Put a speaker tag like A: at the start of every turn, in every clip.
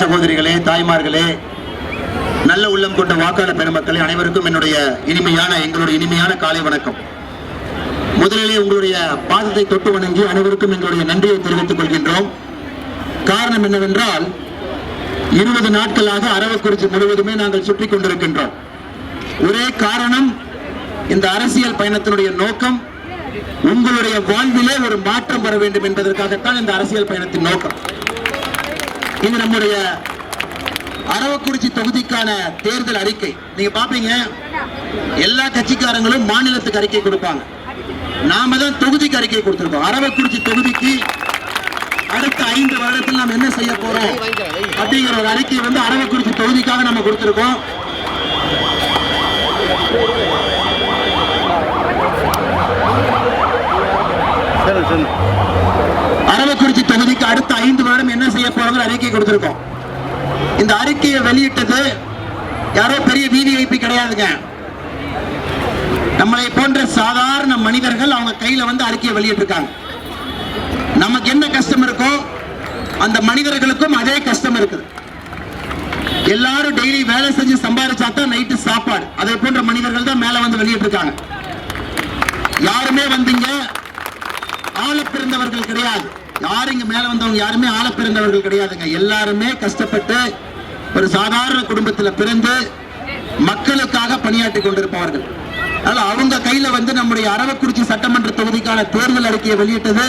A: சகோதரிகளே தாய்மார்களே நல்ல உள்ளம் கொண்ட வாக்காளர் பெருமக்களே அனைவருக்கும் என்னுடைய இனிமையான எங்களுடைய இனிமையான காலை வணக்கம். முதலிலே உங்களுடைய பாதத்தை தொட்டு வணங்கி அனைவருக்கும் எங்களுடைய நன்றியை தெரிவித்துக் கொள்கின்றோம். காரணம் என்னவென்றால் இருபது நாட்களாக அரவக்குறிச்சி முழுவதுமே நாங்கள் சுற்றி கொண்டிருக்கின்றோம். ஒரே காரணம் இந்த அரசியல் பயணத்தினுடைய நோக்கம் உங்களுடைய வாழ்விலே ஒரு மாற்றம் வர வேண்டும் என்பதற்காகத்தான் இந்த அரசியல் பயணத்தின் நோக்கம். இது நம்முடைய அரவக்குறிச்சி தொகுதிக்கான தேர்தல் அறிக்கை. நீங்க பாப்பீங்க எல்லா கட்சிக்காரங்களும் மாநிலத்துக்கு அறிக்கை கொடுப்பாங்க. நாம தான் தொகுதிக்கு அறிக்கை கொடுத்திருக்கோம். அரவக்குறிச்சி தொகுதிக்கு அடுத்த ஐந்து வருடத்தில் நாம் என்ன செய்ய போறோம் அப்படிங்கிற ஒரு அறிக்கை வந்து அரவக்குறிச்சி தொகுதிக்காக நம்ம கொடுத்திருக்கோம். அரவக்குறிச்சி தொகுதிக்கு அடுத்த ஐந்து வருடம் என்ன செய்ய போறோங்கிற அறிக்கை கொடுத்திருக்கோம். இந்த அறிக்கையை வெளியிட்டது யாரோ பெரிய விவிஐபி கிடையாதுங்க. நம்மளை போன்ற சாதாரண மனிதர்கள் அவங்க கையில வந்து அறிக்கையை வெளியிட்டிருக்காங்க. நமக்கு என்ன கஷ்டம் இருக்கோ அந்த மனிதர்களுக்கும் அதே கஷ்டம் இருக்குது. எல்லாரும் டெய்லி வேலை செஞ்சு சம்பாதிச்சா தான் நைட்டு சாப்பாடு. அதே போன்ற மனிதர்கள் தான் மேல வந்து வெளியிட்டிருக்காங்க. யாருமே வந்தீங்க. ஆள பிறந்தவர்கள் கிடையாது. யாரும் இங்க மேல வந்தவங்க யாருமே ஆள பிறந்தவர்கள் கிடையாதுங்க. எல்லாருமே கஷ்டப்பட்டு ஒரு சாதாரண குடும்பத்துல பிறந்து மக்களுக்காக பணியாற்றி கொண்டிருப்பவர்கள். அதனால அவங்க கையில வந்து நம்முடைய அரவக்குறிச்சி சட்டமன்ற தொகுதிக்கான தேர்தல் அறிக்கையை வெளியிட்டது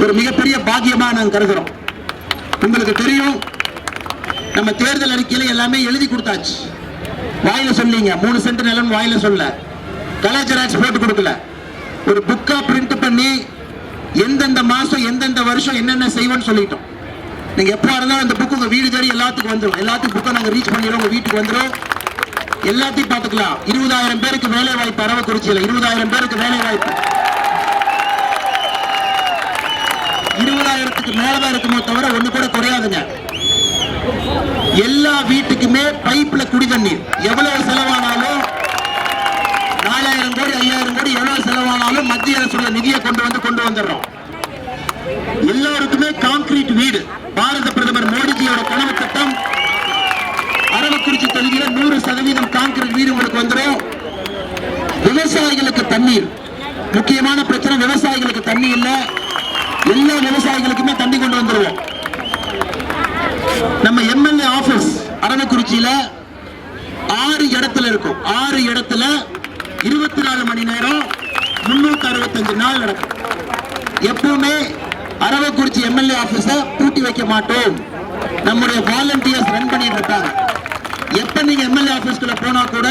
A: ஒரு மிகப்பெரிய பாக்கியமா நாங்க கருதுறோம். உங்களுக்கு தெரியும் நம்ம தேர்தல் அறிக்கையில எல்லாமே எழுதி கொடுத்தாச்சு. வாயில சொல்லீங்க மூணு சென்ட் நிலம் வாயில சொல்ல. கலர் போட்டு கொடுக்கல. ஒரு புக்கா பிரிண்ட் பண்ணி எந்தெந்த மாசம் எந்தெந்த வருஷம் என்னென்ன செய்வோம்னு சொல்லிட்டோம். நீங்க எப்போ இருந்தாலும் அந்த புக்கு உங்க வீடு தேடி எல்லாத்துக்கும் வந்துடும் எல்லாத்துக்கும் புக்கை நாங்க ரீச் பண்ணிடுறோம். உங்க வீட்டுக்கு வந்துடும் எல்லாத்தையும் பார்த்துக்கலாம். இருபதாயிரம் பேருக்கு வேலை வாய்ப்பு அரவக்குறிச்சியில் இருபதாயிரம் பேருக்கு வேலை வாய்ப்பு இருபதாயிரத்துக்கு மேலதான் இருக்குமோ தவிர ஒண்ணு கூட குறையாதுங்க. எல்லா வீட்டுக்குமே பைப்ல குடி தண்ணீர் எவ்வளவு செலவானாலும் நாலாயிரம் கோடி ஐயாயிரம் கோடி எவ்வளவு மத்திய அரசுடைய நிதியை கொண்டு வந்து கொண்டு வந்துடுறோம். எல்லாருக்குமே கான்கிரீட் வீடு. பாரத பிரதமர் மோடிஜியோட கனவு திட்டம். அரவக்குறிச்சி தொகுதியில நூறு சதவீதம் கான்கிரீட் வீடு உங்களுக்கு வந்துடும். விவசாயிகளுக்கு தண்ணீர். முக்கியமான பிரச்சனை விவசாயிகளுக்கு தண்ணி இல்ல. எல்லா விவசாயிகளுக்குமே தண்ணி கொண்டு வந்துருவோம். நம்ம எம்எல்ஏ ஆபீஸ் அரவக்குறிச்சியில ஆறு இடத்துல இருக்கும். ஆறு இடத்துல இருபத்தி நாலு மணி நேரம் முன்னூத்தி அறுபத்தஞ்சு நாள் நடக்கும். எப்பவுமே அரவக்குறிச்சி எம்எல்ஏ ஆபீஸ பூட்டி வைக்க மாட்டோம். நம்முடைய வாலண்டியர்ஸ் ரன் பண்ணிட்டு இருக்காங்க. எப்ப நீங்க எம்எல்ஏ ஆபீஸ்க்குள்ள போனா கூட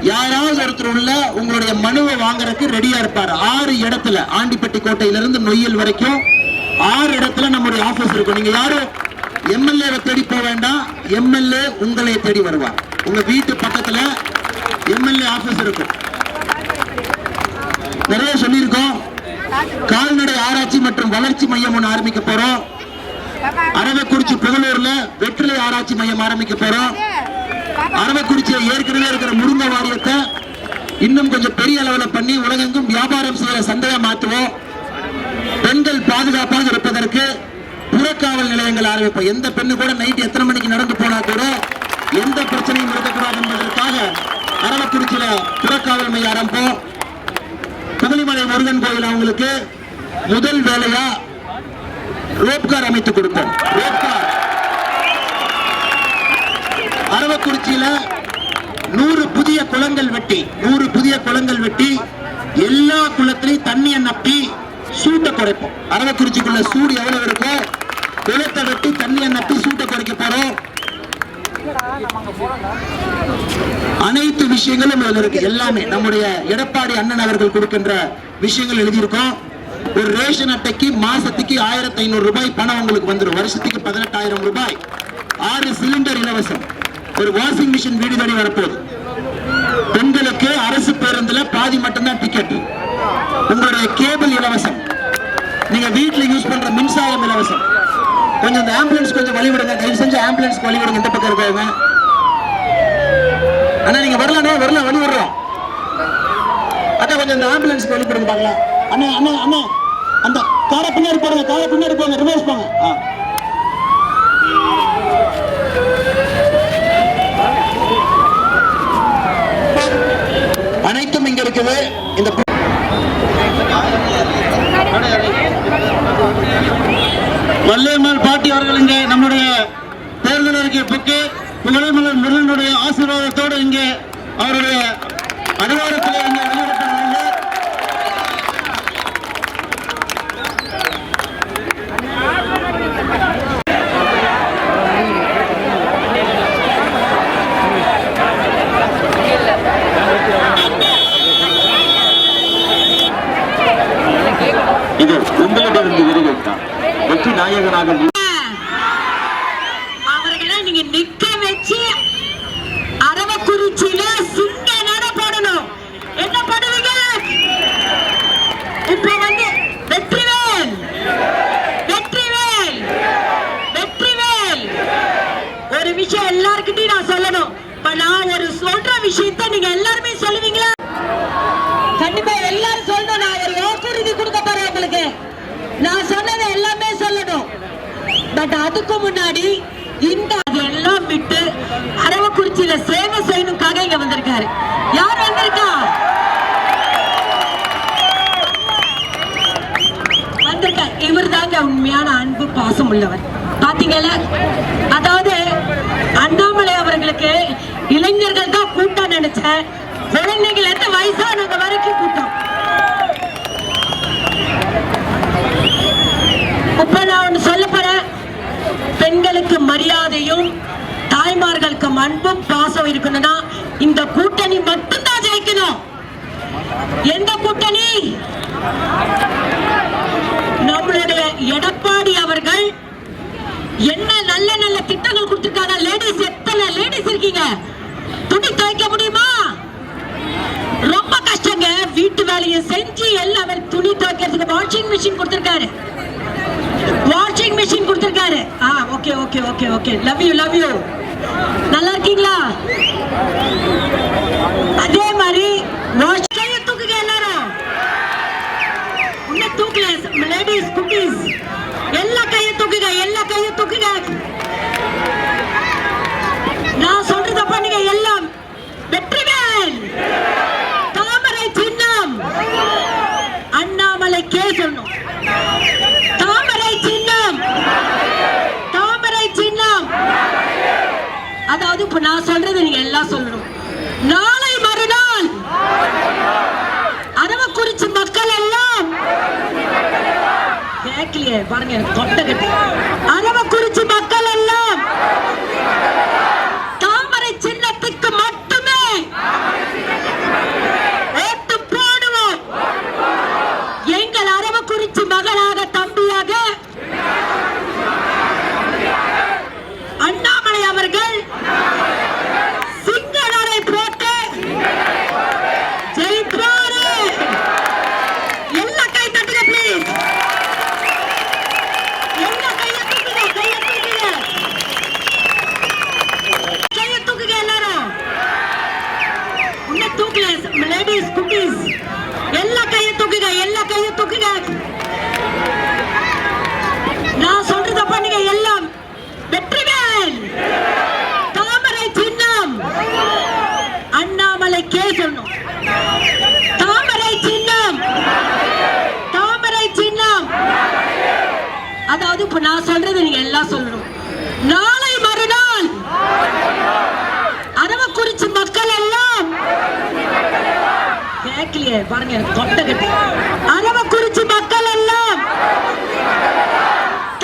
A: யாராவது ஒருத்தர் உள்ள உங்களுடைய மனுவை வாங்குறதுக்கு ரெடியா இருப்பாரு. ஆறு இடத்துல ஆண்டிப்பட்டி கோட்டையிலிருந்து நொய்யல் வரைக்கும் ஆறு இடத்துல நம்முடைய ஆபீஸ் இருக்கும். நீங்க யாரும் எம்எல்ஏ தேடி போக வேண்டாம். எம்எல்ஏ உங்களை தேடி வருவார். உங்க வீட்டு பக்கத்துல எம்எல்ஏ ஆபீஸ் இருக்கும். நிறைய சொல்லியிருக்கோம். கால்நடை ஆராய்ச்சி மற்றும் வளர்ச்சி மையம் ஒன்று ஆரம்பிக்க போறோம். அரவக்குறிச்சி புகழூர்ல வெற்றிலை ஆராய்ச்சி மையம் ஆரம்பிக்க போறோம். அரவக்குறிச்சியில் ஏற்கனவே இருக்கிற முருங்கை வாரியத்தை இன்னும் கொஞ்சம் பெரிய அளவில் பண்ணி உலகெங்கும் வியாபாரம் செய்யற சந்தையை மாற்றுவோம். பெண்கள் பாதுகாப்பாக இருப்பதற்கு புறக்காவல் நிலையங்கள் ஆரம்பிப்போம். எந்த பெண்ணு கூட நைட் எத்தனை மணிக்கு நடந்து போனா கூட எந்த பிரச்சனையும் இருக்கக்கூடாது என்பதற்காக அரவக்குறிச்சியில புறக்காவல் மையம் ஆரம்பிப்போம். திருமலை முருகன் கோயில் அவங்களுக்கு முதல் வேலையா ரோப்கார் அமைத்து கொடுப்போம் ரோப்கார் அரவக்குறிச்சியில நூறு புதிய குளங்கள் வெட்டி நூறு புதிய குளங்கள் வெட்டி எல்லா குளத்திலையும் தண்ணியை நப்பி சூட்டை குறைப்போம். அரவக்குறிச்சிக்குள்ள சூடு எவ்வளவு இருக்கோ குளத்தை வெட்டி தண்ணியை நப்பி சூட்டை குறைக்க போறோம். அனைத்து விஷயங்களும் இதுல இருக்கு. எல்லாமே. நம்முடைய எடப்பாடி அண்ணன் அவர்கள் கொடுக்கின்ற விஷயங்கள் எழுதியிருக்கோம். ஒரு ரேஷன் அட்டைக்கு மாசத்துக்கு ஆயிரத்தி ஐநூறு ரூபாய் பணம் உங்களுக்கு வந்துடும் வருஷத்துக்கு பதினெட்டாயிரம் ரூபாய். ஆறு சிலிண்டர் இலவசம். ஒரு வாஷிங் மிஷின் வீடு தேடி வரப்போகுது. பெண்களுக்கு அரசு பேருந்துல பாதி மட்டும்தான் டிக்கெட் உங்களுடைய கேபிள் இலவசம். நீங்க வீட்டில் யூஸ் பண்ற மின்சாரம் இலவசம். கொஞ்சம் அந்த ஆம்புலன்ஸ் கொஞ்சம் வழி விடுங்க தயவு செஞ்சு ஆம்புலன்ஸ் வழி விடுங்க இந்த பக்கம் இருக்கவங்க அண்ணா நீங்க வரலாம் வரல வழி விடுறோம். அக்கா கொஞ்சம் அந்த ஆம்புலன்ஸ் வழி விடுங்க பார்க்கலாம். அண்ணா அண்ணா அண்ணா அந்த காரை பின்னாடி போடுங்க காரை பின்னாடி போங்க ரிவர்ஸ் போங்க. அனைத்தும் இங்க இருக்குது. இந்த வல்லேமல் தேர்தல் அறிக்கை முருகனுடைய ஆசீர்வாதத்தோடு இங்கே அவருடைய அனுவாதத்திலே
B: அரவக்குறிச்சியில சிங்க நட என்ன பண்ணுவீங்க இப்ப வந்து வெற்றிவேல். வெற்றிவேல். வெற்றிவேல். ஒரு விஷயம் எல்லாருக்கிட்டையும் நான் சொல்லணும். இப்ப நான் ஒரு சொல்ற விஷயத்த நீங்க எல்லாருமே சொல்லுவீங்களா? கண்டிப்பா எல்லாரும் சொல்லணும். நான் ஒரு வாக்குறுதி கொடுக்க போறேன் உங்களுக்கு. நான் சொன்னதை எல்லாமே சொல்லணும். பட் அதுக்கு முன்னாடி இந்த அரவக்குறிச்சியில சேவை செய்யணுக்காக இங்க வந்திருக்காரு. யார் வந்திருக்கா? வந்திருக்க. இவர் தாங்க உண்மையான அன்பு பாசம் உள்ளவர். பாத்தீங்கல்ல? அதாவது அண்ணாமலை அவர்களுக்கு இளைஞர்கள் தான் கூட்டம் நினைச்சேன் குழந்தைகள் இருந்து வயசானவங்க வரைக்கும் கூட்டம். இப்ப நான் ஒண்ணு சொல்ல போறேன். பெண்களுக்கு மரியாதையும் தாய்மார்களுக்கு அன்பும் பாசம் இருக்கணும்னா இந்த கூட்டணி மட்டும்தான் ஜெயிக்கணும். எந்த கூட்டணி? நம்மளுடைய எடப்பாடி அவர்கள் என்ன நல்ல நல்ல திட்டங்கள் கொடுத்திருக்காங்க? லேடிஸ் எத்தனை லேடிஸ் இருக்கீங்க? துணி துவைக்க முடியுமா? ரொம்ப கஷ்டங்க. வீட்டு வேலையை செஞ்சு எல்லாமே துணி துவைக்கிறதுக்கு வாஷிங் மிஷின் கொடுத்திருக்காரு. வாஷிங் மிஷின் கொடுத்திருக்காரு. ஆ okay okay okay okay love you love you நல்லா இருக்கீங்களா? அதே மாதிரி தூக்குங்க எல்லாரும். உன்ன தூக்கல லேடிஸ் குட்டீஸ் எல்லா கையை தூக்குங்க எல்லா கையை தூக்குங்க நான் சொல்றத பண்ணுங்க எல்லாம் வெற்றிவேல் தாமரை சின்னம் அண்ணாமலை கே சொல்லணும் தாமரை சின்னம் தாமரை சின்னம் அதாவது இப்ப நான் சொல்றது நீங்க எல்லாம் சொல்லணும் நாளை மறுநாள் அரவக்குறிச்சி மக்கள் எல்லாம் கேட்கலையே பாருங்க எனக்கு தொட்டை கட்டி அரவக்குறிச்சி மக்கள் எல்லாம் தாமரை சின்னத்துக்கு மட்டுமே ஓட்டு போடுவோம் எங்கள் அரவக்குறிச்சி மகனாக தம்பியாக அண்ணாமலை அவர்கள் சிங்களரை போட்டு ஜெயிப்பாரு எல்லா கை தட்டுங்க ப்ளீஸ் எல்லா கையை தூக்குங்க கையை தூக்குங்க கையை தூக்குங்க எல்லாரும் உன்ன தூக்கல லேடிஸ் குட்டீஸ் எல்லா கையை தூக்குங்க எல்லா கையை தூக்குங்க நான் சொல்றத பண்ணுங்க எல்லாம் வெற்றிவேல் தாமரை சின்னம் அண்ணாமலை கே சொல்லணும் தாமரை சின்னம் தாமரை சின்னம் அதாவது இப்ப நான் சொல்றது நீங்க எல்லாம் சொல்லணும் நாளை மறுநாள் அரவக்குறிச்சி மக்கள் எல்லாம் கேட்கலையே பாருங்க எனக்கு தொட்டை கட்டி. அரவக்குறிச்சி மக்கள் எல்லாம்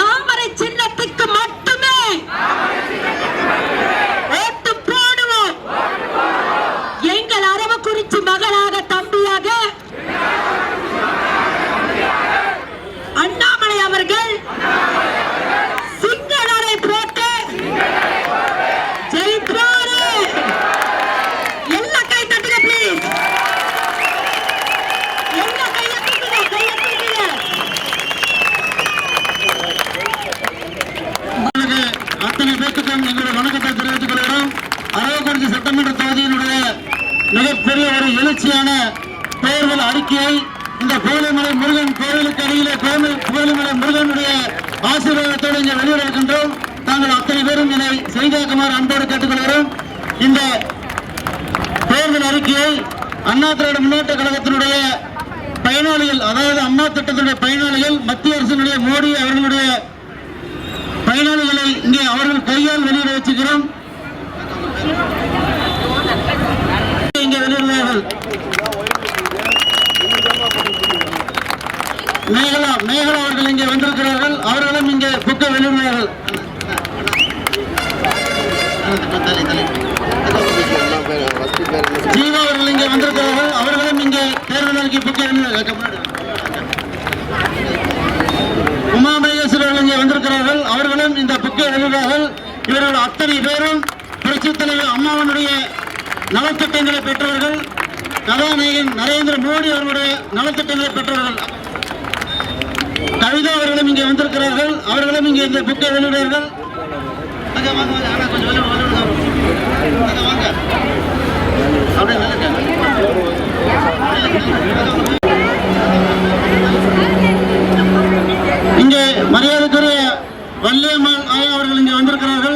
B: தாமரை சின்னத்துக்கு மட்டுமே ஓட்டு போடுவோம். எங்கள் அரவக்குறிச்சி மகனாக தம்பியாக அண்ணாமலை அவர்கள் சிங்களரை போட்டு ஜெயிப்பாரு எல்லா கை தட்டுங்க ப்ளீஸ் எல்லா கையை தூக்குங்க கையை தூக்குங்க
A: உங்களுக்கு அத்தனை பேருக்கும் எங்களுடைய வணக்கத்தை தெரிவித்துக் கொள்கிறோம் அரவக்குறிச்சி சட்டமன்ற தொகுதியினுடைய மிகப்பெரிய ஒரு எழுச்சியான தேர்தல் அறிக்கையை இந்த கோயிலமலை முருகன் கோவிலுக்கு அருகிலே கோவில் கோயிலமலை முருகனுடைய ஆசீர்வாதத்தோடு இங்கே வெளியிடுகின்றோம் தாங்கள் அத்தனை பேரும் இதை செய்தாக்குமாறு அன்போடு கேட்டுக்கொள்கிறோம். இந்த தேர்தல் அறிக்கையை
C: அண்ணா திராவிட முன்னேற்ற கழகத்தினுடைய பயனாளிகள் அதாவது அம்மா திட்டத்தினுடைய பயனாளிகள் மத்திய அரசினுடைய மோடி அவர்களுடைய பயனாளிகளை இங்கே அவர்கள் கையால் வெளியிட வச்சுக்கிறோம். மேகலா மேகலா அவர்கள் இங்கே வந்திருக்கிறார்கள். அவர்களும் இங்கே புக்கை வெளியிடுவார்கள் ஜீவா அவர்கள் இங்கே வந்திருக்கிறார்கள். அவர்களும் இங்கே தேர்தல் அறிக்கை புக்கை உமா அவர்கள் இங்கே வந்திருக்கிறார்கள். அவர்களும் இந்த புக்கை எழுதுகிறார்கள் இவர்கள் அத்தனை பேரும் புரட்சித் தலைவர் அம்மாவனுடைய நலத்திட்டங்களை பெற்றவர்கள். கதாநாயகன் நரேந்திர மோடி அவர்களுடைய நலத்திட்டங்களை பெற்றவர்கள். கவிதா அவர்களும் இங்கே வந்திருக்கிறார்கள். அவர்களும் இங்கே இந்த புக்கை வெளியிடுவார்கள் கொஞ்சம் வாங்க. இங்கே மரியாதைக்குரிய வல்லியம்மாள் ஆயா அவர்கள் இங்கே வந்திருக்கிறார்கள்.